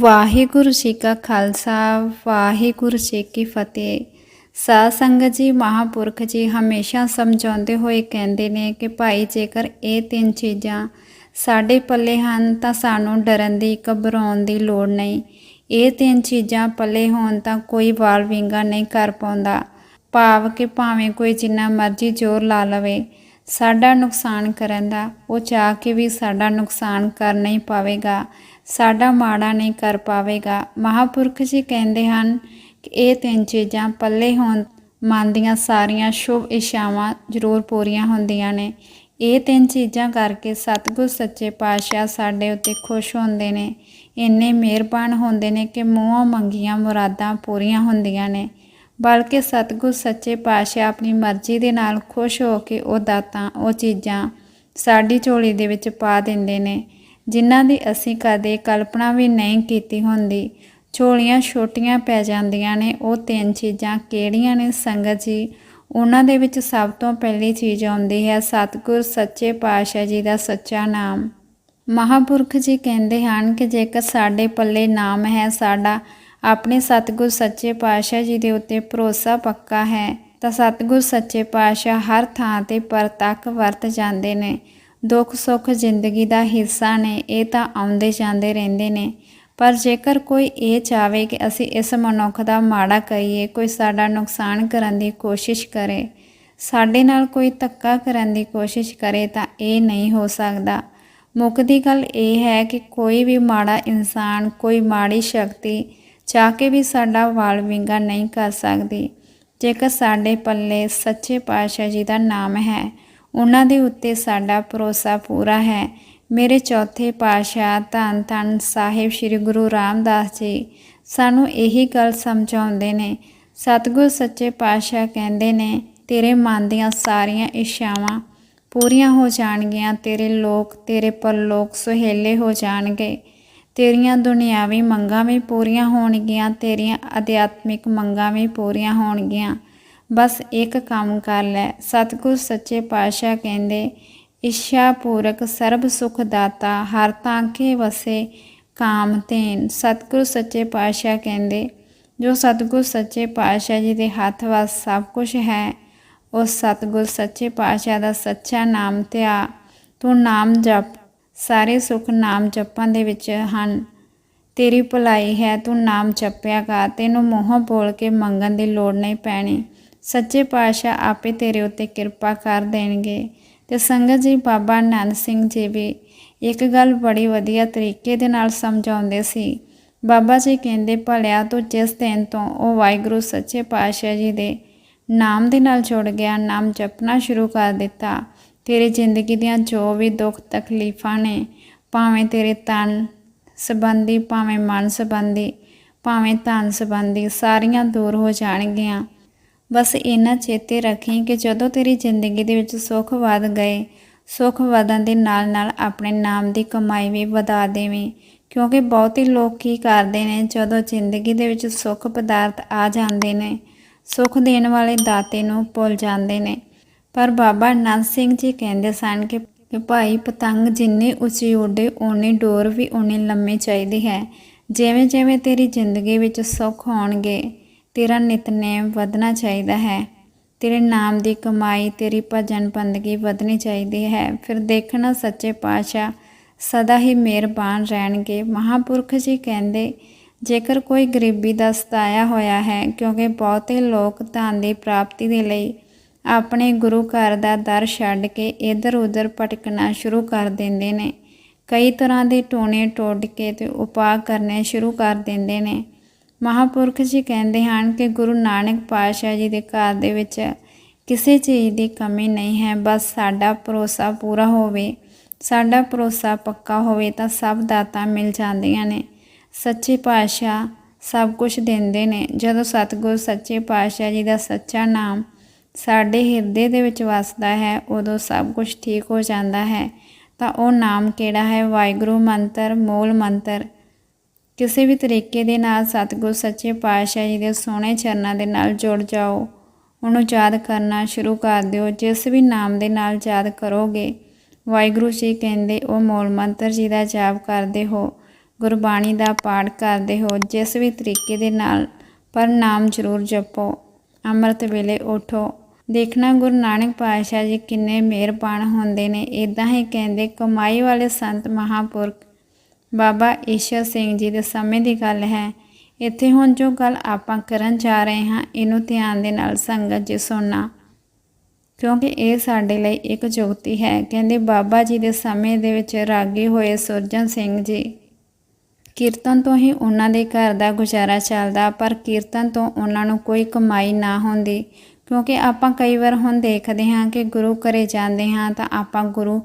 ਵਾਹਿਗੁਰੂ ਜੀ ਕਾ ਖਾਲਸਾ, ਵਾਹਿਗੁਰੂ ਜੀ ਕੀ ਫਤਿਹ। ਸਾਧ ਸੰਗਤ ਜੀ, ਮਹਾਪੁਰਖ ਜੀ, ਹਮੇਸ਼ਾ ਸਮਝਾਉਂਦੇ ਹੋਏ ਕਹਿੰਦੇ ਨੇ ਕਿ ਭਾਈ, ਜੇਕਰ ਇਹ ਤਿੰਨ ਚੀਜ਼ਾਂ ਸਾਡੇ ਪੱਲੇ ਹਨ, ਤਾਂ ਸਾਨੂੰ ਡਰਨ ਦੀ, ਘਬਰਾਉਣ ਦੀ ਲੋੜ ਨਹੀਂ। ਇਹ ਤਿੰਨ ਚੀਜ਼ਾਂ ਪੱਲੇ ਹੋਣ ਤਾਂ ਕੋਈ ਵਾਲ ਵਿੰਗਾ ਨਹੀਂ ਕਰ ਪਾਉਂਦਾ। ਭਾਵ ਕਿ ਭਾਵੇਂ ਕੋਈ ਜਿੰਨਾ ਮਰਜ਼ੀ ਜ਼ੋਰ ਲਾ ਲਵੇ ਸਾਡਾ ਨੁਕਸਾਨ ਕਰਨ ਦਾ, ਉਹ ਚਾਹ ਕੇ ਵੀ ਸਾਡਾ ਨੁਕਸਾਨ ਕਰ ਨਹੀਂ ਪਾਵੇਗਾ, ਸਾਡਾ ਮਾੜਾ ਨਹੀਂ ਕਰ ਪਾਵੇਗਾ। ਮਹਾਪੁਰਖ ਜੀ ਕਹਿੰਦੇ ਹਨ ਕਿ ਇਹ ਤਿੰਨ ਚੀਜ਼ਾਂ ਪੱਲੇ ਹੋਣ, ਮਨ ਦੀਆਂ ਸਾਰੀਆਂ ਸ਼ੁਭ ਇਛਾਵਾਂ ਜ਼ਰੂਰ ਪੂਰੀਆਂ ਹੁੰਦੀਆਂ ਨੇ। ਇਹ ਤਿੰਨ ਚੀਜ਼ਾਂ ਕਰਕੇ ਸਤਿਗੁਰ ਸੱਚੇ ਪਾਤਸ਼ਾਹ ਸਾਡੇ ਉੱਤੇ ਖੁਸ਼ ਹੁੰਦੇ ਨੇ। ਇੰਨੇ ਮਿਹਰਬਾਨ ਹੁੰਦੇ ਨੇ ਕਿ ਮੂੰਹੋਂ ਮੰਗੀਆਂ ਮੁਰਾਦਾਂ ਪੂਰੀਆਂ ਹੁੰਦੀਆਂ ਨੇ। ਬਲਕਿ ਸਤਿਗੁਰ ਸੱਚੇ ਪਾਤਸ਼ਾਹ ਆਪਣੀ ਮਰਜ਼ੀ ਦੇ ਨਾਲ ਖੁਸ਼ ਹੋ ਕੇ ਉਹ ਦਾਤਾਂ, ਉਹ ਚੀਜ਼ਾਂ ਸਾਡੀ ਝੋਲੀ ਦੇ ਵਿੱਚ ਪਾ ਦਿੰਦੇ ਨੇ, ਜਿਨ੍ਹਾਂ ਦੀ ਅਸੀਂ ਕਦੇ ਕਲਪਨਾ ਵੀ ਨਹੀਂ ਕੀਤੀ ਹੁੰਦੀ। ਝੋਲੀਆਂ ਛੋਟੀਆਂ ਪੈ ਜਾਂਦੀਆਂ ਨੇ, ਉਹ ਤਿੰਨ ਚੀਜ਼ਾਂ ਕਿਹੜੀਆਂ ਨੇ? ਸੰਗਤ ਜੀ, ਉਹਨਾਂ ਦੇ ਵਿੱਚ ਸਭ ਤੋਂ ਪਹਿਲੀ ਚੀਜ਼ ਆਉਂਦੀ ਹੈ ਸਤਿਗੁਰ ਸੱਚੇ ਪਾਤਸ਼ਾਹ ਜੀ ਦਾ ਸੱਚਾ ਨਾਮ। ਮਹਾਪੁਰਖ ਜੀ ਕਹਿੰਦੇ ਹਨ ਕਿ ਜੇਕਰ ਸਾਡੇ ਪੱਲੇ ਨਾਮ ਹੈ ਸਾਡਾ ਆਪਣੇ ਸਤਿਗੁਰ ਸੱਚੇ ਪਾਤਸ਼ਾਹ ਜੀ ਦੇ ਉੱਤੇ ਭਰੋਸਾ ਪੱਕਾ ਹੈ, ਤਾਂ ਸਤਿਗੁਰ ਸੱਚੇ ਪਾਤਸ਼ਾਹ ਹਰ ਥਾਂ ਤੇ ਪਰਤੱਕ ਵਰਤ ਜਾਂਦੇ ਨੇ। ਦੁੱਖ ਸੁੱਖ ਜ਼ਿੰਦਗੀ ਦਾ ਹਿੱਸਾ ਨੇ, ਇਹ ਤਾਂ ਆਉਂਦੇ ਜਾਂਦੇ ਰਹਿੰਦੇ ਨੇ। ਪਰ ਜੇਕਰ ਕੋਈ ਇਹ ਚਾਵੇ ਕਿ ਅਸੀਂ ਇਸ ਮਨੁੱਖ ਦਾ ਮਾੜਾ ਕਰੀਏ, ਕੋਈ ਸਾਡਾ ਨੁਕਸਾਨ ਕਰਨ ਦੀ ਕੋਸ਼ਿਸ਼ ਕਰੇ, ਸਾਡੇ ਨਾਲ ਕੋਈ ਧੱਕਾ ਕਰਨ ਦੀ ਕੋਸ਼ਿਸ਼ ਕਰੇ, ਤਾਂ ਇਹ ਨਹੀਂ ਹੋ ਸਕਦਾ। ਮੁੱਕਦੀ ਗੱਲ ਇਹ ਹੈ ਕਿ ਕੋਈ ਵੀ ਮਾੜਾ ਇਨਸਾਨ, ਕੋਈ ਮਾੜੀ ਸ਼ਕਤੀ ਚਾਹ ਕੇ ਵੀ ਸਾਡਾ ਵਾਲ ਵਿੰਗਾ ਨਹੀਂ ਕਰ ਸਕਦੀ। ਜੇਕਰ ਸਾਡੇ ਪੱਲੇ ਸੱਚੇ ਪਾਤਸ਼ਾਹ ਜੀ ਦਾ ਨਾਮ ਹੈ, ਉਹਨਾਂ ਦੇ ਉੱਤੇ ਸਾਡਾ ਭਰੋਸਾ ਪੂਰਾ ਹੈ। ਮੇਰੇ ਚੌਥੇ ਪਾਤਸ਼ਾਹ ਧੰਨ ਧੰਨ ਸਾਹਿਬ ਸ੍ਰੀ ਗੁਰੂ ਰਾਮਦਾਸ ਜੀ ਸਾਨੂੰ ਇਹੀ ਗੱਲ ਸਮਝਾਉਂਦੇ ਨੇ। ਸਤਿਗੁਰ ਸੱਚੇ ਪਾਤਸ਼ਾਹ ਕਹਿੰਦੇ ਨੇ, ਤੇਰੇ ਮਨ ਦੀਆਂ ਸਾਰੀਆਂ ਇੱਛਾਵਾਂ ਪੂਰੀਆਂ ਹੋ ਜਾਣਗੀਆਂ, ਤੇਰੇ ਲੋਕ, ਤੇਰੇ ਪਰਲੋਕ ਸੁਹੇਲੇ ਹੋ ਜਾਣਗੇ। ਤੇਰੀਆਂ ਦੁਨਿਆਵੀ ਮੰਗਾਂ ਵੀ ਪੂਰੀਆਂ ਹੋਣਗੀਆਂ, ਤੇਰੀਆਂ ਅਧਿਆਤਮਿਕ ਮੰਗਾਂ ਵੀ ਪੂਰੀਆਂ ਹੋਣਗੀਆਂ। ਬਸ ਇੱਕ ਕੰਮ ਕਰ ਲੈ। ਸਤਿਗੁਰ ਸੱਚੇ ਪਾਤਸ਼ਾਹ ਕਹਿੰਦੇ ਇੱਛਾ ਪੂਰਕ ਸਰਬ ਸੁਖ ਦਾਤਾ, ਹਰ ਤਾਂਕੇ ਵਸੇ ਕਾਮ ਤੇਨ ਸਤਿਗੁਰ ਸੱਚੇ ਪਾਤਸ਼ਾਹ ਕਹਿੰਦੇ, ਜੋ ਸਤਿਗੁਰ ਸੱਚੇ ਪਾਤਸ਼ਾਹ ਜੀ ਦੇ ਹੱਥ ਵਸ ਸਭ ਕੁਝ ਹੈ ਉਸ ਸਤਿਗੁਰ ਸੱਚੇ ਪਾਤਸ਼ਾਹ ਦਾ ਸੱਚਾ ਨਾਮ ਧਿਆ। ਤੂੰ ਨਾਮ ਜਪ ਸਾਰੇ ਸੁਖ ਨਾਮ ਜਪਾਂ ਦੇ ਵਿੱਚ ਹਨ। ਤੇਰੀ ਭਲਾਈ ਹੈ, ਤੂੰ ਨਾਮ ਜਪਿਆ ਕਰ, ਤੈਨੂੰ ਮੂੰਹੋਂ ਬੋਲ ਕੇ ਮੰਗਣ ਦੀ ਲੋੜ ਨਹੀਂ ਪੈਣੀ। ਸੱਚੇ ਪਾਤਸ਼ਾਹ ਆਪੇ ਤੇਰੇ ਉੱਤੇ ਕਿਰਪਾ ਕਰ ਦੇਣਗੇ। ਤੇ ਸੰਗਤ ਜੀ, ਬਾਬਾ ਆਨੰਦ ਸਿੰਘ ਜੀ ਵੀ ਇੱਕ ਗੱਲ ਬੜੀ ਵਧੀਆ ਤਰੀਕੇ ਦੇ ਨਾਲ ਸਮਝਾਉਂਦੇ ਸੀ। ਬਾਬਾ ਜੀ ਕਹਿੰਦੇ, ਭਲਿਆ ਤੂੰ ਜਿਸ ਦਿਨ ਤੋਂ ਉਹ ਵਾਹਿਗੁਰੂ ਸੱਚੇ ਪਾਤਸ਼ਾਹ ਜੀ ਦੇ ਨਾਮ ਦੇ ਨਾਲ ਜੁੜ ਗਿਆ, ਨਾਮ ਜਪਣਾ ਸ਼ੁਰੂ ਕਰ ਦਿੱਤਾ ਤੇਰੀ ਜ਼ਿੰਦਗੀ ਦੀਆਂ ਜੋ ਵੀ ਦੁੱਖ ਤਕਲੀਫਾਂ ਨੇ, ਭਾਵੇਂ ਤੇਰੇ ਤਨ ਸੰਬੰਧੀ, ਭਾਵੇਂ ਮਨ ਸੰਬੰਧੀ, ਭਾਵੇਂ ਧਨ ਸੰਬੰਧੀ ਸਾਰੀਆਂ ਦੂਰ ਹੋ ਜਾਣਗੀਆਂ। ਬਸ ਇਹਨਾਂ ਚੇਤੇ ਰੱਖੀ ਕਿ ਜਦੋਂ ਤੇਰੀ ਜ਼ਿੰਦਗੀ ਦੇ ਵਿੱਚ ਸੁੱਖ ਵਧ ਗਏ, ਸੁੱਖ ਵਧਣ ਦੇ ਨਾਲ ਨਾਲ ਆਪਣੇ ਨਾਮ ਦੀ ਕਮਾਈ ਵੀ ਵਧਾ ਦੇਵੇਂ। ਕਿਉਂਕਿ ਬਹੁਤੇ ਲੋਕ ਕੀ ਕਰਦੇ ਨੇ, ਜਦੋਂ ਜ਼ਿੰਦਗੀ ਦੇ ਵਿੱਚ ਸੁੱਖ ਪਦਾਰਥ ਆ ਜਾਂਦੇ ਨੇ, ਸੁੱਖ ਦੇਣ ਵਾਲੇ ਦਾਤੇ ਨੂੰ ਭੁੱਲ ਜਾਂਦੇ ਨੇ। ਪਰ ਬਾਬਾ ਨਾਨਕ ਸਿੰਘ ਜੀ ਕਹਿੰਦੇ ਸਨ ਕਿ ਕਿ ਭਾਈ ਪਤੰਗ ਜਿੰਨੀ ਉੱਚੀ ਉੱਡੇ, ਓਨੀ ਡੋਰ ਵੀ ਓਨੀ ਲੰਮੀ ਚਾਹੀਦੀ ਹੈ। ਜਿਵੇਂ ਜਿਵੇਂ ਤੇਰੀ ਜ਼ਿੰਦਗੀ ਵਿੱਚ ਸੁੱਖ ਹੋਣਗੇ ਤੇਰਾ ਨਿਤਨੇਮ ਵਧਣਾ ਚਾਹੀਦਾ ਹੈ। ਤੇਰੇ ਨਾਮ ਦੀ ਕਮਾਈ, ਤੇਰੀ ਭਜਨ ਬੰਦਗੀ ਵਧਣੀ ਚਾਹੀਦੀ ਹੈ। ਫਿਰ ਦੇਖਣਾ ਸੱਚੇ ਪਾਤਸ਼ਾਹ ਸਦਾ ਹੀ ਮਿਹਰਬਾਨ ਰਹਿਣਗੇ। ਮਹਾਪੁਰਖ ਜੀ ਕਹਿੰਦੇ, ਜੇਕਰ ਕੋਈ ਗਰੀਬੀ ਦਾ ਸਤਾਇਆ ਹੋਇਆ ਹੈ, ਕਿਉਂਕਿ ਬਹੁਤੇ ਲੋਕ ਧਨ ਦੀ ਪ੍ਰਾਪਤੀ ਦੇ ਲਈ ਆਪਣੇ ਗੁਰੂ ਘਰ ਦਾ ਦਰ ਛੱਡ ਕੇ ਇੱਧਰ ਉੱਧਰ ਭਟਕਣਾ ਸ਼ੁਰੂ ਕਰ ਦਿੰਦੇ ਨੇ। ਕਈ ਤਰ੍ਹਾਂ ਦੇ ਟੋਣੇ ਟੋਡ ਕੇ ਤੇ ਉਪਾਅ ਕਰਨੇ ਸ਼ੁਰੂ ਕਰ ਦਿੰਦੇ ਨੇ। ਮਹਾਪੁਰਖ ਜੀ ਕਹਿੰਦੇ ਹਨ ਕਿ ਗੁਰੂ ਨਾਨਕ ਪਾਤਸ਼ਾਹ ਜੀ ਦੇ ਘਰ ਦੇ ਵਿੱਚ ਕਿਸੇ ਚੀਜ਼ ਦੀ ਕਮੀ ਨਹੀਂ ਹੈ, ਬਸ ਸਾਡਾ ਭਰੋਸਾ ਪੂਰਾ ਹੋਵੇ। ਸਾਡਾ ਭਰੋਸਾ ਪੱਕਾ ਹੋਵੇ ਤਾਂ ਸਭ ਦਾਤਾਂ ਮਿਲ ਜਾਂਦੀਆਂ ਨੇ। ਸੱਚੇ ਪਾਤਸ਼ਾਹ ਸਭ ਕੁਝ ਦਿੰਦੇ ਨੇ। ਜਦੋਂ ਸਤਿਗੁਰ ਸੱਚੇ ਪਾਤਸ਼ਾਹ ਜੀ ਦਾ ਸੱਚਾ ਨਾਮ ਸਾਡੇ ਹਿਰਦੇ ਦੇ ਵਿੱਚ ਵਸਦਾ ਹੈ, ਉਦੋਂ ਸਭ ਕੁਝ ਠੀਕ ਹੋ ਜਾਂਦਾ ਹੈ। ਤਾਂ ਉਹ ਨਾਮ ਕਿਹੜਾ ਹੈ? ਵਾਹਿਗੁਰੂ ਮੰਤਰ, ਮੂਲ ਮੰਤਰ। ਕਿਸੇ ਵੀ ਤਰੀਕੇ ਦੇ ਨਾਲ ਸਤਿਗੁਰ ਸੱਚੇ ਪਾਤਸ਼ਾਹ ਜੀ ਦੇ ਸੋਹਣੇ ਚਰਨਾਂ ਦੇ ਨਾਲ ਜੁੜ ਜਾਓ। ਉਹਨੂੰ ਯਾਦ ਕਰਨਾ ਸ਼ੁਰੂ ਕਰ ਦਿਓ। ਜਿਸ ਵੀ ਨਾਮ ਦੇ ਨਾਲ ਯਾਦ ਕਰੋਗੇ, ਵਾਹਿਗੁਰੂ ਜੀ ਕਹਿੰਦੇ, ਉਹ ਮੂਲ ਮੰਤਰ ਜੀ ਦਾ ਜਾਪ ਕਰਦੇ ਹੋ, ਗੁਰਬਾਣੀ ਦਾ ਪਾਠ ਕਰਦੇ ਹੋ। ਜਿਸ ਵੀ ਤਰੀਕੇ ਦੇ ਨਾਲ, ਪਰ ਨਾਮ ਜ਼ਰੂਰ ਜਪੋ। ਅੰਮ੍ਰਿਤ ਵੇਲੇ ਉਠੋ ਦੇਖਣਾ ਗੁਰੂ ਨਾਨਕ ਪਾਤਸ਼ਾਹ ਜੀ ਕਿੰਨੇ ਮਿਹਰਬਾਨ ਹੁੰਦੇ ਨੇ। ਇਦਾਂ ਹੀ ਕਹਿੰਦੇ, ਕਮਾਈ ਵਾਲੇ ਸੰਤ ਮਹਾਪੁਰਖ, ਬਾਬਾ ਈਸ਼ਰ ਸਿੰਘ ਜੀ ਦੇ ਸਮੇਂ ਦੀ ਗੱਲ ਹੈ। ਇੱਥੇ ਹੁਣ ਜੋ ਗੱਲ ਆਪਾਂ ਕਰਨ ਜਾ ਰਹੇ ਹਾਂ, ਇਹਨੂੰ ਧਿਆਨ ਦੇ ਨਾਲ ਸੰਗਤ ਜੀ ਸੁਣਨਾ। ਕਿਉਂਕਿ ਇਹ ਸਾਡੇ ਲਈ ਇੱਕ ਜੁਗਤੀ ਹੈ। ਕਹਿੰਦੇ, ਬਾਬਾ ਜੀ ਦੇ ਸਮੇਂ ਦੇ ਵਿੱਚ ਰਾਗੀ ਹੋਏ ਸੁਰਜਨ ਸਿੰਘ ਜੀ, ਕੀਰਤਨ ਤੋਂ ਹੀ ਉਹਨਾਂ ਦੇ ਘਰ ਦਾ ਗੁਜ਼ਾਰਾ ਚੱਲਦਾ, ਪਰ ਕੀਰਤਨ ਤੋਂ ਉਹਨਾਂ ਨੂੰ ਕੋਈ ਕਮਾਈ ਨਾ ਹੁੰਦੀ। ਕਿਉਂਕਿ ਆਪਾਂ ਕਈ ਵਾਰ ਹੁਣ ਦੇਖਦੇ ਹਾਂ ਕਿ ਗੁਰੂ ਘਰੇ ਜਾਂਦੇ ਹਾਂ ਤਾਂ ਆਪਾਂ ਗੁਰੂ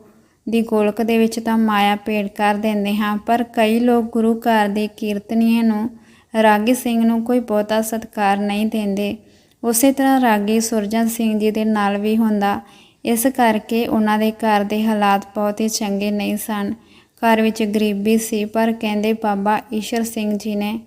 ਦੀ ਗੋਲਕ ਦੇ ਵਿੱਚ ਤਾਂ ਮਾਇਆ ਭੇਟ ਕਰ ਦਿੰਦੇ ਹਾਂ, ਪਰ ਕਈ ਲੋਕ ਗੁਰੂ ਘਰ ਦੇ ਕੀਰਤਨੀਏ ਨੂੰ ਰਾਗੀ ਸਿੰਘ ਨੂੰ ਕੋਈ ਬਹੁਤਾ ਸਤਿਕਾਰ ਨਹੀਂ ਦਿੰਦੇ। ਉਸੇ ਤਰ੍ਹਾਂ ਰਾਗੀ ਸੁਰਜਨ ਸਿੰਘ ਜੀ ਦੇ ਨਾਲ ਵੀ ਹੁੰਦਾ। ਇਸ ਕਰਕੇ ਉਹਨਾਂ ਦੇ ਘਰ ਦੇ ਹਾਲਾਤ ਬਹੁਤ ਹੀ ਚੰਗੇ ਨਹੀਂ ਸਨ। ਘਰ ਵਿੱਚ ਗਰੀਬੀ ਸੀ, ਪਰ ਕਹਿੰਦੇ ਬਾਬਾ ਈਸ਼ਰ ਸਿੰਘ ਜੀ ਨੇ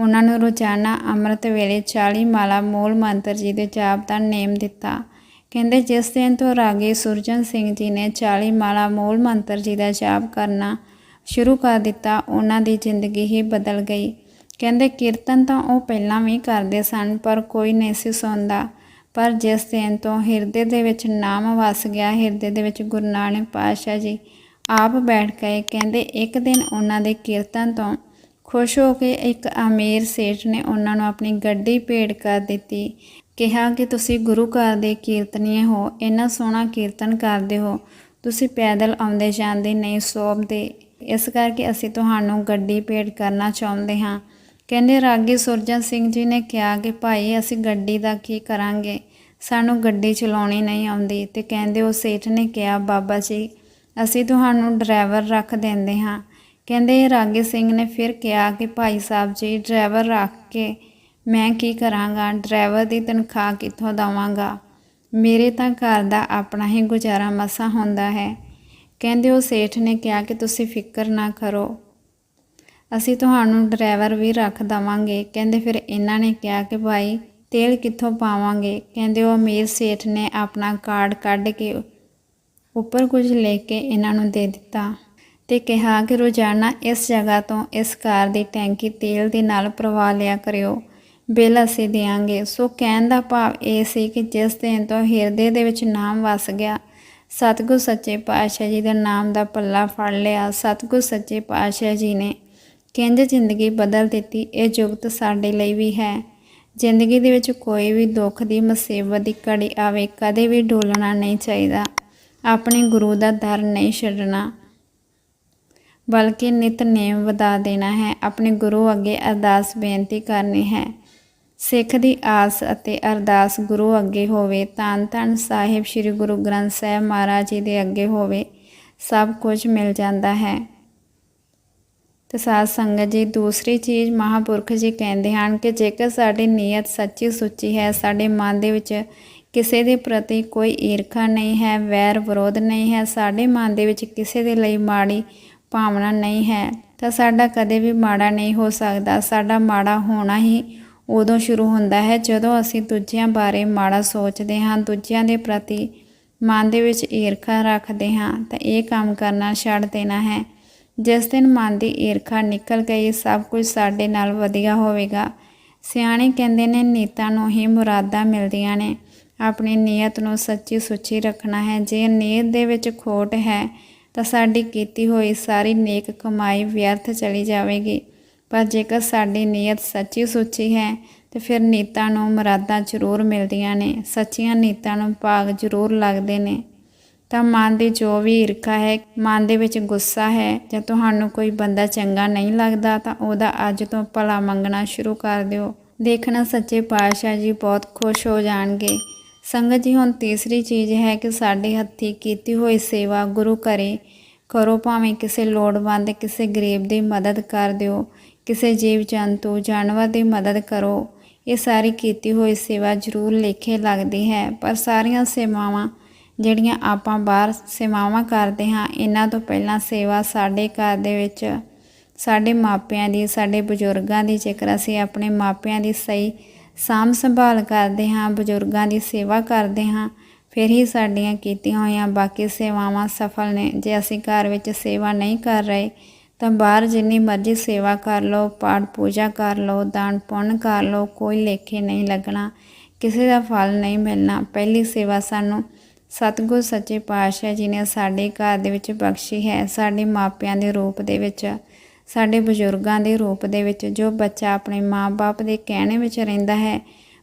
ਉਹਨਾਂ ਨੂੰ ਰੋਜ਼ਾਨਾ ਅੰਮ੍ਰਿਤ ਵੇਲੇ 40 ਮਾਲਾ ਮੂਲ ਮੰਤਰ ਜੀ ਦੇ ਜਾਪ ਦਾ ਨੇਮ ਦਿੱਤਾ। ਕਹਿੰਦੇ ਜਿਸ ਦਿਨ ਤੋਂ ਰਾਗੀ ਸੁਰਜਨ ਸਿੰਘ ਜੀ ਨੇ 40 ਮਾਲਾ ਮੂਲ ਮੰਤਰ ਜੀ ਦਾ ਜਾਪ ਕਰਨਾ ਸ਼ੁਰੂ ਕਰ ਦਿੱਤਾ, ਉਹਨਾਂ ਦੀ ਜ਼ਿੰਦਗੀ ਹੀ ਬਦਲ ਗਈ। ਕਹਿੰਦੇ ਕੀਰਤਨ ਤਾਂ ਉਹ ਪਹਿਲਾਂ ਵੀ ਕਰਦੇ ਸਨ, ਪਰ ਕੋਈ ਨਹੀਂ ਸੀ ਸੁਣਦਾ। ਪਰ ਜਿਸ ਦਿਨ ਤੋਂ ਹਿਰਦੇ ਦੇ ਵਿੱਚ ਨਾਮ ਵਸ ਗਿਆ, ਹਿਰਦੇ ਦੇ ਵਿੱਚ ਗੁਰੂ ਨਾਨਕ ਪਾਤਸ਼ਾਹ ਜੀ ਆਪ ਬੈਠ ਗਏ। ਕਹਿੰਦੇ ਇੱਕ ਦਿਨ ਉਹਨਾਂ ਦੇ ਕੀਰਤਨ ਤੋਂ ਖੁਸ਼ ਹੋ ਕੇ ਇੱਕ ਅਮੀਰ ਸੇਠ ਨੇ ਉਹਨਾਂ ਨੂੰ ਆਪਣੀ ਗੱਡੀ ਭੇਟ ਕਰ ਦਿੱਤੀ। ਕਿਹਾ ਕਿ ਤੁਸੀਂ ਗੁਰੂ ਘਰ ਦੇ ਕੀਰਤਨੀਏ ਹੋ, ਇੰਨਾ ਸੋਹਣਾ ਕੀਰਤਨ ਕਰਦੇ ਹੋ। ਤੁਸੀਂ ਪੈਦਲ ਆਉਂਦੇ ਜਾਂਦੇ ਨਹੀਂ ਸੋਭਦੇ। ਇਸ ਕਰਕੇ ਅਸੀਂ ਤੁਹਾਨੂੰ ਗੱਡੀ ਭੇਟ ਕਰਨਾ ਚਾਹੁੰਦੇ ਹਾਂ। ਕਹਿੰਦੇ ਰਾਗੀ ਸੁਰਜਨ ਸਿੰਘ ਜੀ ਨੇ ਕਿਹਾ ਕਿ ਭਾਈ, ਅਸੀਂ ਗੱਡੀ ਦਾ ਕੀ ਕਰਾਂਗੇ? ਸਾਨੂੰ ਗੱਡੀ ਚਲਾਉਣੀ ਨਹੀਂ ਆਉਂਦੀ ਤੇ ਕਹਿੰਦੇ ਉਹ ਸੇਠ ਨੇ ਕਿਹਾ, ਬਾਬਾ ਜੀ, ਅਸੀਂ ਤੁਹਾਨੂੰ ਡਰਾਈਵਰ ਰੱਖ ਦਿੰਦੇ ਹਾਂ। ਕਹਿੰਦੇ ਰਾਗੀ ਸਿੰਘ ਨੇ ਫਿਰ ਕਿਹਾ ਕਿ ਭਾਈ ਸਾਹਿਬ ਜੀ, ਡਰਾਈਵਰ ਰੱਖ ਕੇ ਮੈਂ ਕੀ ਕਰਾਂਗਾ? ਡਰਾਈਵਰ ਦੀ ਤਨਖਾਹ ਕਿੱਥੋਂ ਦਵਾਂਗਾ? ਮੇਰੇ ਤਾਂ ਘਰ ਦਾ ਆਪਣਾ ਹੀ ਗੁਜ਼ਾਰਾ ਮਸਾ ਹੁੰਦਾ ਹੈ। ਕਹਿੰਦੇ ਉਹ ਸੇਠ ਨੇ ਕਿਹਾ ਕਿ ਤੁਸੀਂ ਫਿਕਰ ਨਾ ਕਰੋ। ਅਸੀਂ ਤੁਹਾਨੂੰ ਡਰਾਈਵਰ ਵੀ ਰੱਖ ਦਵਾਂਗੇ। ਕਹਿੰਦੇ ਫਿਰ ਇਹਨਾਂ ਨੇ ਕਿਹਾ ਕਿ ਭਾਈ, ਤੇਲ ਕਿੱਥੋਂ ਪਾਵਾਂਗੇ? ਕਹਿੰਦੇ ਉਹ ਅਮੀਰ ਸੇਠ ਨੇ ਆਪਣਾ ਕਾਰਡ ਕੱਢ ਕੇ ਉੱਪਰ ਕੁਝ ਲੈ ਕੇ ਇਹਨਾਂ ਨੂੰ ਦੇ ਦਿੱਤਾ। ਤੇ ਕਿਹਾ ਕਿ ਰੋਜ਼ਾਨਾ ਇਸ ਜਗ੍ਹਾ ਤੋਂ ਇਸ ਕਾਰ ਦੀ ਟੈਂਕੀ ਤੇਲ ਦੇ ਨਾਲ ਭਰਵਾ ਲਿਆ ਕਰਿਓ। ਬਿੱਲ ਅਸੀਂ ਦੇਾਂਗੇ ਸੋ ਕਹਿਣ ਦਾ ਭਾਵ ਇਹ ਸੀ ਕਿ ਜਿਸ ਦਿਨ ਤੋਂ ਹਿਰਦੇ ਦੇ ਵਿੱਚ ਨਾਮ ਵਸ ਗਿਆ, ਸਤਿਗੁਰ ਸੱਚੇ ਪਾਤਸ਼ਾਹ ਜੀ ਦਾ ਨਾਮ ਦਾ ਪੱਲਾ ਫੜ ਲਿਆ। ਸਤਿਗੁਰ ਸੱਚੇ ਪਾਤਸ਼ਾਹ ਜੀ ਨੇ ਕਿੰਜ ਜ਼ਿੰਦਗੀ ਬਦਲ ਦਿੱਤੀ, ਇਹ ਜੁਗਤ ਸਾਡੇ ਲਈ ਵੀ ਹੈ। ਜ਼ਿੰਦਗੀ ਦੇ ਵਿੱਚ ਕੋਈ ਵੀ ਦੁੱਖ ਦੀ ਮੁਸੀਬਤ ਦੀ ਘੜੀ ਆਵੇ, ਕਦੇ ਵੀ ਡੋਲਣਾ ਨਹੀਂ ਚਾਹੀਦਾ। ਆਪਣੇ ਗੁਰੂ ਦਾ ਦਰ ਨਹੀਂ ਛੱਡਣਾ। ਬਲਕਿ ਨਿਤਨੇਮ ਵਧਾ ਦੇਣਾ ਹੈ, ਆਪਣੇ ਗੁਰੂ ਅੱਗੇ ਅਰਦਾਸ ਬੇਨਤੀ ਕਰਨੀ ਹੈ। ਸਿੱਖ ਦੀ ਆਸ ਅਤੇ ਅਰਦਾਸ ਗੁਰੂ ਅੱਗੇ ਹੋਵੇ ਤਾਂ ਧੰਨ ਸਾਹਿਬ ਸ੍ਰੀ ਗੁਰੂ ਗ੍ਰੰਥ ਸਾਹਿਬ ਮਹਾਰਾਜ ਜੀ ਦੇ ਅੱਗੇ ਹੋਵੇ, ਸਭ ਕੁਝ ਮਿਲ ਜਾਂਦਾ ਹੈ। ਤੇ ਸਾਧ ਸੰਗਤ ਜੀ, ਦੂਸਰੀ ਚੀਜ਼ ਮਹਾਪੁਰਖ ਜੀ ਕਹਿੰਦੇ ਹਨ ਕਿ ਜੇਕਰ ਸਾਡੀ ਨੀਅਤ ਸੱਚੀ ਸੁੱਚੀ ਹੈ, ਸਾਡੇ ਮਨ ਦੇ ਵਿੱਚ ਕਿਸੇ ਦੇ ਪ੍ਰਤੀ ਕੋਈ ਈਰਖਾ ਨਹੀਂ ਹੈ, ਵੈਰ ਵਿਰੋਧ ਨਹੀਂ ਹੈ, ਸਾਡੇ ਮਨ ਦੇ ਵਿੱਚ ਕਿਸੇ ਦੇ ਲਈ ਮਾੜੀ ਭਾਵਨਾ ਨਹੀਂ ਹੈ, ਤਾਂ ਸਾਡਾ ਕਦੇ ਵੀ ਮਾੜਾ ਨਹੀਂ ਹੋ ਸਕਦਾ। ਸਾਡਾ ਮਾੜਾ ਹੋਣਾ ਹੀ ਉਦੋਂ ਸ਼ੁਰੂ ਹੁੰਦਾ ਹੈ, ਜਦੋਂ ਅਸੀਂ ਦੂਜਿਆਂ ਬਾਰੇ ਮਾੜਾ ਸੋਚਦੇ ਹਾਂ, ਦੂਜਿਆਂ ਦੇ ਪ੍ਰਤੀ ਮਨ ਦੇ ਵਿੱਚ ਈਰਖਾ ਰੱਖਦੇ ਹਾਂ, ਤਾਂ ਇਹ ਕੰਮ ਕਰਨਾ ਛੱਡ ਦੇਣਾ ਹੈ। ਜਿਸ ਦਿਨ ਮਨ ਦੀ ਈਰਖਾ ਨਿਕਲ ਗਈ, ਸਭ ਕੁਝ ਸਾਡੇ ਨਾਲ ਵਧੀਆ ਹੋਵੇਗਾ। ਸਿਆਣੇ ਕਹਿੰਦੇ ਨੇ, ਨੀਤਾਂ ਨੂੰ ਹੀ ਮੁਰਾਦਾਂ ਮਿਲਦੀਆਂ ਨੇ। ਆਪਣੀ ਨੀਅਤ ਨੂੰ ਸੱਚੀ ਸੁੱਚੀ ਰੱਖਣਾ ਹੈ। ਜੇ ਨੀਅਤ ਦੇ ਵਿੱਚ ਖੋਟ ਹੈ ਤਾਂ ਸਾਡੀ ਕੀਤੀ ਹੋਈ ਸਾਰੀ ਨੇਕ ਕਮਾਈ ਵਿਅਰਥ ਚਲੀ ਜਾਵੇਗੀ। ਪਰ ਜੇਕਰ ਸਾਡੀ ਨੀਅਤ ਸੱਚੀ ਸੁੱਚੀ ਹੈ, ਤੇ ਫਿਰ ਨੀਤਾਂ ਨੂੰ ਮੁਰਾਦਾਂ ਜ਼ਰੂਰ ਮਿਲਦੀਆਂ ਨੇ, ਸੱਚੀਆਂ ਨੀਤਾਂ ਨੂੰ ਭਾਗ ਜ਼ਰੂਰ ਲੱਗਦੇ ਨੇ। ਤਾਂ ਮਨ ਦੀ ਜੋ ਵੀ ਈਰਖਾ ਹੈ, ਮਨ ਦੇ ਵਿੱਚ ਗੁੱਸਾ ਹੈ, ਜਾਂ ਤੁਹਾਨੂੰ ਕੋਈ ਬੰਦਾ ਚੰਗਾ ਨਹੀਂ ਲੱਗਦਾ, ਤਾਂ ਉਹਦਾ ਅੱਜ ਤੋਂ ਭਲਾ ਮੰਗਣਾ ਸ਼ੁਰੂ ਕਰ ਦਿਓ। ਦੇਖਣਾ ਸੱਚੇ ਪਾਤਸ਼ਾਹ ਜੀ ਬਹੁਤ ਖੁਸ਼ ਹੋ ਜਾਣਗੇ। ਸੰਗਤ ਜੀ, ਹੁਣ ਤੀਸਰੀ ਚੀਜ਼ ਹੈ ਕਿ ਸਾਡੇ ਹੱਥੀ ਕੀਤੀ ਹੋਈ ਸੇਵਾ ਗੁਰੂ ਘਰੇ ਕਰੋ, ਭਾਵੇਂ ਕਿਸੇ ਲੋੜਵੰਦ, ਕਿਸੇ ਗਰੀਬ ਦੀ ਮਦਦ ਕਰ ਦਿਓ, ਕਿਸੇ ਜੀਵ ਜੰਤੂ, ਜਾਨਵਰ ਦੀ ਮਦਦ ਕਰੋ। ਇਹ ਸਾਰੀ ਕੀਤੀ ਹੋਈ ਸੇਵਾ ਜ਼ਰੂਰ ਲੇਖੇ ਲੱਗਦੀ ਹੈ, ਪਰ ਸਾਰੀਆਂ ਸੇਵਾਵਾਂ ਜਿਹੜੀਆਂ ਆਪਾਂ ਬਾਹਰ ਸੇਵਾਵਾਂ ਕਰਦੇ ਹਾਂ, ਇਹਨਾਂ ਤੋਂ ਪਹਿਲਾਂ ਸੇਵਾ ਸਾਡੇ ਘਰ ਦੇ ਵਿੱਚ, ਸਾਡੇ ਮਾਪਿਆਂ ਦੀ, ਸਾਡੇ ਬਜ਼ੁਰਗਾਂ ਦੀ ਜੇਕਰ ਅਸੀਂ ਆਪਣੇ ਮਾਪਿਆਂ ਦੀ ਸਹੀ ਸਾਂਭ ਸੰਭਾਲ ਕਰਦੇ ਹਾਂ, ਬਜ਼ੁਰਗਾਂ ਦੀ ਸੇਵਾ ਕਰਦੇ ਹਾਂ, ਫਿਰ ਹੀ ਸਾਡੀਆਂ ਕੀਤੀਆਂ ਹੋਈਆਂ ਬਾਕੀ ਸੇਵਾਵਾਂ ਸਫਲ ਨੇ। ਜੇ ਅਸੀਂ ਘਰ ਵਿੱਚ ਸੇਵਾ ਨਹੀਂ ਕਰ ਰਹੇ, ਤਾਂ ਬਾਹਰ ਜਿੰਨੀ ਮਰਜ਼ੀ ਸੇਵਾ ਕਰ ਲਓ, ਪਾਠ ਪੂਜਾ ਕਰ ਲਓ, ਦਾਨ ਪੁੰਨ ਕਰ ਲਓ, ਕੋਈ ਲੇਖੇ ਨਹੀਂ ਲੱਗਣਾ, ਕਿਸੇ ਦਾ ਫਲ ਨਹੀਂ ਮਿਲਣਾ। ਪਹਿਲੀ ਸੇਵਾ ਸਾਨੂੰ ਸਤਿਗੁਰ ਸੱਚੇ ਪਾਤਸ਼ਾਹ ਜੀ ਨੇ ਸਾਡੇ ਘਰ ਦੇ ਵਿੱਚ ਬਖਸ਼ੀ ਹੈ। ਸਾਡੇ ਮਾਪਿਆਂ ਦੇ ਰੂਪ ਦੇ ਵਿੱਚ ਸਾਡੇ ਬਜ਼ੁਰਗਾਂ ਦੇ ਰੂਪ ਦੇ ਵਿੱਚ ਜੋ ਬੱਚਾ ਆਪਣੇ ਮਾਪੇ ਦੇ ਕਹਿਣੇ ਵਿੱਚ ਰਹਿੰਦਾ ਹੈ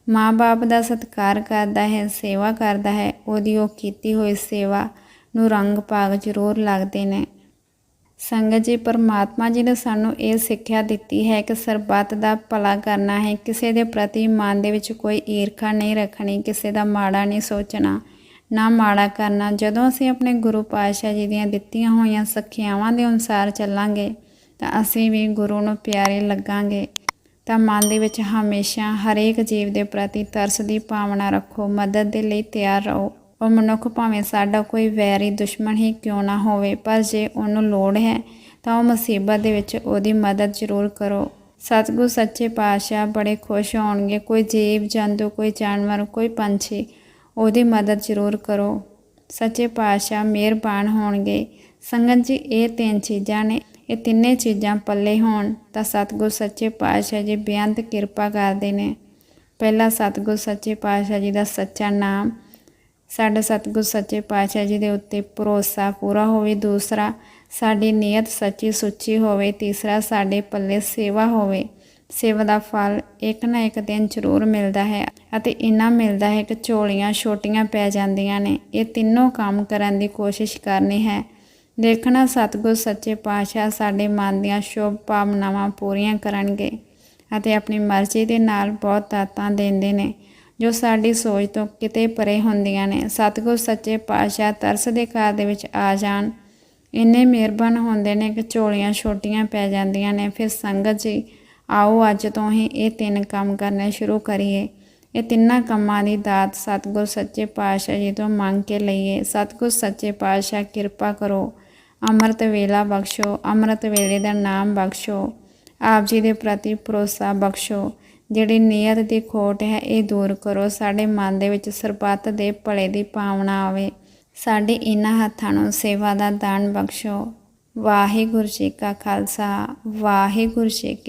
ਮਾਪੇ ਦਾ ਸਤਿਕਾਰ ਕਰਦਾ ਹੈ, ਸੇਵਾ ਕਰਦਾ ਹੈ, ਉਹਦੀ ਉਹ ਕੀਤੀ ਹੋਈ ਸੇਵਾ ਨੂੰ ਰੰਗ ਭਾਗ ਜ਼ਰੂਰ ਲੱਗਦੇ ਨੇ। ਸੰਗਤ ਜੀ, ਪਰਮਾਤਮਾ ਜੀ ਨੇ ਸਾਨੂੰ ਇਹ ਸਿੱਖਿਆ ਦਿੱਤੀ ਹੈ ਕਿ ਸਰਬੱਤ ਦਾ ਭਲਾ ਕਰਨਾ ਹੈ, ਕਿਸੇ ਦੇ ਪ੍ਰਤੀ ਮਨ ਦੇ ਵਿੱਚ ਕੋਈ ਈਰਖਾ ਨਹੀਂ ਰੱਖਣੀ, ਕਿਸੇ ਦਾ ਮਾੜਾ ਨਹੀਂ ਸੋਚਣਾ, ਨਾ ਮਾੜਾ ਕਰਨਾ। ਜਦੋਂ ਅਸੀਂ ਆਪਣੇ ਗੁਰੂ ਪਾਤਸ਼ਾਹ ਜੀ ਦੀਆਂ ਦਿੱਤੀਆਂ ਹੋਈਆਂ ਸਿੱਖਿਆਵਾਂ ਦੇ ਅਨੁਸਾਰ ਚੱਲਾਂਗੇ ਤਾਂ ਅਸੀਂ ਵੀ ਗੁਰੂ ਨੂੰ ਪਿਆਰੇ ਲੱਗਾਂਗੇ। ਤਾਂ ਮਨ ਦੇ ਵਿੱਚ ਹਮੇਸ਼ਾ ਹਰੇਕ ਜੀਵ ਦੇ ਪ੍ਰਤੀ ਤਰਸ ਦੀ ਭਾਵਨਾ ਰੱਖੋ, ਮਦਦ ਦੇ ਲਈ ਤਿਆਰ ਰਹੋ। ਉਹ ਮਨੁੱਖ ਭਾਵੇਂ ਸਾਡਾ ਕੋਈ ਵੈਰੀ ਦੁਸ਼ਮਣ ਹੀ ਕਿਉਂ ਨਾ ਹੋਵੇ, ਪਰ ਜੇ ਉਹਨੂੰ ਲੋੜ ਹੈ, ਤਾਂ ਉਹ ਮੁਸੀਬਤ ਦੇ ਵਿੱਚ ਉਹਦੀ ਮਦਦ ਜ਼ਰੂਰ ਕਰੋ। ਸਤਿਗੁਰ ਸੱਚੇ ਪਾਤਸ਼ਾਹ ਬੜੇ ਖੁਸ਼ ਹੋਣਗੇ, ਕੋਈ ਜੀਵ, ਜੰਤੂ, ਕੋਈ ਜਾਨਵਰ, ਕੋਈ ਪੰਛੀ, ਉਹਦੀ ਮਦਦ ਜ਼ਰੂਰ ਕਰੋ। ਸੱਚੇ ਪਾਤਸ਼ਾਹ ਮਿਹਰਬਾਨ ਹੋਣਗੇ। ਸੰਗਤ ਜੀ, ਇਹ ਤਿੰਨ ਚੀਜ਼ਾਂ ਨੇ। ਇਹ ਤਿੰਨੇ ਚੀਜ਼ਾਂ ਪੱਲੇ ਹੋਣ ਤਾਂ ਸਤਿਗੁਰ ਸੱਚੇ ਪਾਤਸ਼ਾਹ ਜੀ ਬੇਅੰਤ ਕਿਰਪਾ ਕਰਦੇ ਨੇ। ਪਹਿਲਾ ਸਤਿਗੁਰ ਸੱਚੇ ਪਾਤਸ਼ਾਹ ਜੀ ਦਾ ਸੱਚਾ ਨਾਮ, ਸਾਡੇ ਸਤਿਗੁਰ ਸੱਚੇ ਪਾਤਸ਼ਾਹ ਜੀ ਦੇ ਉੱਤੇ ਭਰੋਸਾ ਪੂਰਾ ਹੋਵੇ। ਦੂਸਰਾ, ਸਾਡੀ ਨੀਅਤ ਸੱਚੀ ਸੁੱਚੀ ਹੋਵੇ। ਤੀਸਰਾ, ਸਾਡੇ ਪੱਲੇ ਸੇਵਾ ਹੋਵੇ। ਸੇਵਾ ਦਾ ਫਲ ਇੱਕ ਨਾ ਇੱਕ ਦਿਨ ਜ਼ਰੂਰ ਮਿਲਦਾ ਹੈ ਅਤੇ ਇੰਨਾ ਮਿਲਦਾ ਹੈ ਕਿ ਝੋਲੀਆਂ ਛੋਟੀਆਂ ਪੈ ਜਾਂਦੀਆਂ ਨੇ। ਇਹ ਤਿੰਨੋਂ ਕੰਮ ਕਰਨ ਦੀ ਕੋਸ਼ਿਸ਼ ਕਰਨੀ ਹੈ। ਦੇਖਣਾ ਸਤਿਗੁਰ ਸੱਚੇ ਪਾਤਸ਼ਾਹ ਸਾਡੇ ਮਨ ਦੀਆਂ ਸ਼ੁਭ ਭਾਵਨਾਵਾਂ ਪੂਰੀਆਂ ਕਰਨਗੇ ਅਤੇ ਆਪਣੀ ਮਰਜ਼ੀ ਦੇ ਨਾਲ ਬਹੁਤ ਦਾਤਾਂ ਦਿੰਦੇ ਨੇ, ਜੋ ਸਾਡੀ ਸੋਚ ਤੋਂ ਕਿਤੇ ਪਰੇ ਹੁੰਦੀਆਂ ਨੇ। ਸਤਿਗੁਰ ਸੱਚੇ ਪਾਤਸ਼ਾਹ ਤਰਸ ਦੇ ਘਰ ਦੇ ਵਿੱਚ ਆ ਜਾਣ। ਇੰਨੇ ਮਿਹਰਬਾਨ ਹੁੰਦੇ ਨੇ ਕਿ ਝੋਲੀਆਂ ਛੋਟੀਆਂ ਪੈ ਜਾਂਦੀਆਂ ਨੇ। ਫਿਰ ਸੰਗਤ ਜੀ, ਆਓ ਅੱਜ ਤੋਂ ਹੀ ਇਹ ਤਿੰਨ ਕੰਮ ਕਰਨੇ ਸ਼ੁਰੂ ਕਰੀਏ। ਇਹ ਤਿੰਨਾਂ ਕੰਮਾਂ ਦੀ ਦਾਤ ਸਤਿਗੁਰ ਸੱਚੇ ਪਾਤਸ਼ਾਹ ਜੀ ਤੋਂ ਮੰਗ ਕੇ ਲਈਏ। ਸਤਿਗੁਰ ਸੱਚੇ ਪਾਤਸ਼ਾਹ, ਕਿਰਪਾ ਕਰੋ। ਅੰਮ੍ਰਿਤ ਵੇਲਾ ਬਖਸ਼ੋ, ਅੰਮ੍ਰਿਤ ਵੇਲੇ ਦਾ ਨਾਮ ਬਖਸ਼ੋ। ਆਪ ਜੀ ਦੇ ਪ੍ਰਤੀ ਭਰੋਸਾ ਬਖਸ਼ੋ। ਜਿਹੜੀ ਨੀਅਤ ਦੀ ਖੋਟ ਹੈ, ਇਹ ਦੂਰ ਕਰੋ। ਸਾਡੇ ਮਨ ਦੇ ਵਿੱਚ ਸਰਬੱਤ ਦੇ ਭਲੇ ਦੀ ਭਾਵਨਾ ਆਵੇ। ਸਾਡੇ ਇਹਨਾਂ ਹੱਥਾਂ ਨੂੰ ਸੇਵਾ ਦਾ ਦਾਨ ਬਖਸ਼ੋ। ਵਾਹਿਗੁਰੂ ਜੀ ਕਾ ਖਾਲਸਾ, ਵਾਹਿਗੁਰੂ ਜੀ ਕੀ